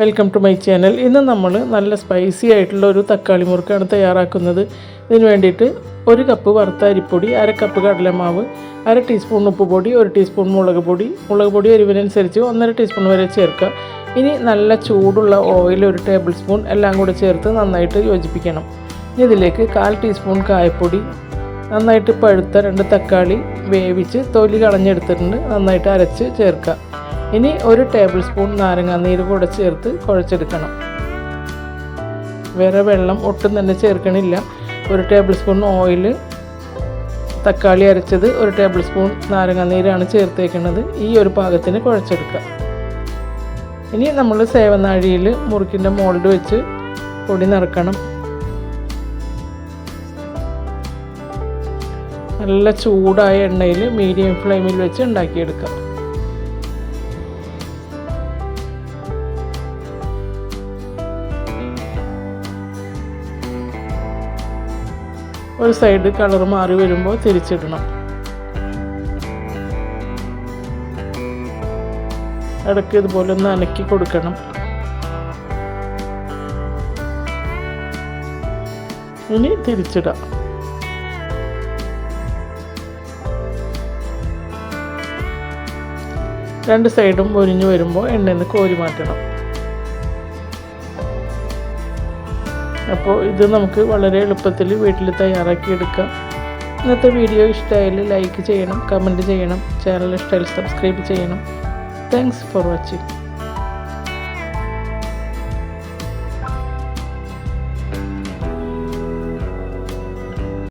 Welcome to my channel ഇന്ന് നമ്മൾ നല്ല സ്പൈസി ആയിട്ടുള്ള ഒരു തക്കാളി മുറുക്കാണ് തയ്യാറാക്കുന്നത്. ഇതിന് വേണ്ടിയിട്ട് ഒരു കപ്പ് വറുത്ത അരിപ്പൊടി അര കപ്പ് കടലമാവ് അര ടീസ്പൂൺ ഉപ്പുപൊടി ഒരു ടീസ്പൂൺ മുളക് പൊടി. മുളക് പൊടി എരിവിനനുസരിച്ച് ഒന്നര ടീസ്പൂൺ വരെ ചേർക്കുക. ഇനി നല്ല ചൂടുള്ള ഓയിൽ ഒരു ടേബിൾ സ്പൂൺ എല്ലാം കൂടി ചേർത്ത് നന്നായിട്ട് യോജിപ്പിക്കണം. ഇനി ഇതിലേക്ക് കാൽ ടീസ്പൂൺ കായപ്പൊടി നന്നായിട്ട് പഴുത്ത രണ്ട് തക്കാളി വേവിച്ച് തൊലി കളഞ്ഞെടുത്തിട്ടുണ്ട്. നന്നായിട്ട് അരച്ച് ചേർക്കുക. ഇനി ഒരു ടേബിൾ സ്പൂൺ നാരങ്ങാനീര് കൂടെ ചേർത്ത് കുഴച്ചെടുക്കണം. വേറെ വെള്ളം ഒട്ടും തന്നെ ചേർക്കണില്ല. ഒരു ടേബിൾ സ്പൂൺ ഓയിൽ തക്കാളി അരച്ചത് ഒരു ടേബിൾ സ്പൂൺ നാരങ്ങാനീരാണ് ചേർത്തേക്കുന്നത് ഈ ഒരു പാകത്തിന് കുഴച്ചെടുക്കുക. ഇനി നമ്മൾ സേവനാഴിയിൽ മുറുക്കിന്റെ മോൾഡ് വെച്ച് പൊടി നിറക്കണം. നല്ല ചൂടായ എണ്ണയിൽ മീഡിയം ഫ്ലെയിമിൽ വെച്ച് ഉണ്ടാക്കിയെടുക്കാം ഒരു സൈഡ് കളർ മാറി വരുമ്പോൾ തിരിച്ചിടണം. ഇടയ്ക്ക് ഇതുപോലെ ഒന്ന് അനക്കി കൊടുക്കണം. ഇനി തിരിച്ചിടാം. രണ്ട് സൈഡും പൊരിഞ്ഞു വരുമ്പോൾ എണ്ണയിൽ നിന്ന് കോരി മാറ്റണം. അപ്പോൾ ഇത് നമുക്ക് വളരെ എളുപ്പത്തിൽ വീട്ടിൽ തയ്യാറാക്കിയെടുക്കാം ഇന്നത്തെ വീഡിയോ ഇഷ്ടമായാൽ ലൈക്ക് ചെയ്യണം കമന്റ് ചെയ്യണം ചാനൽ ഇഷ്ടമായാൽ സബ്സ്ക്രൈബ് ചെയ്യണം. Thanks for watching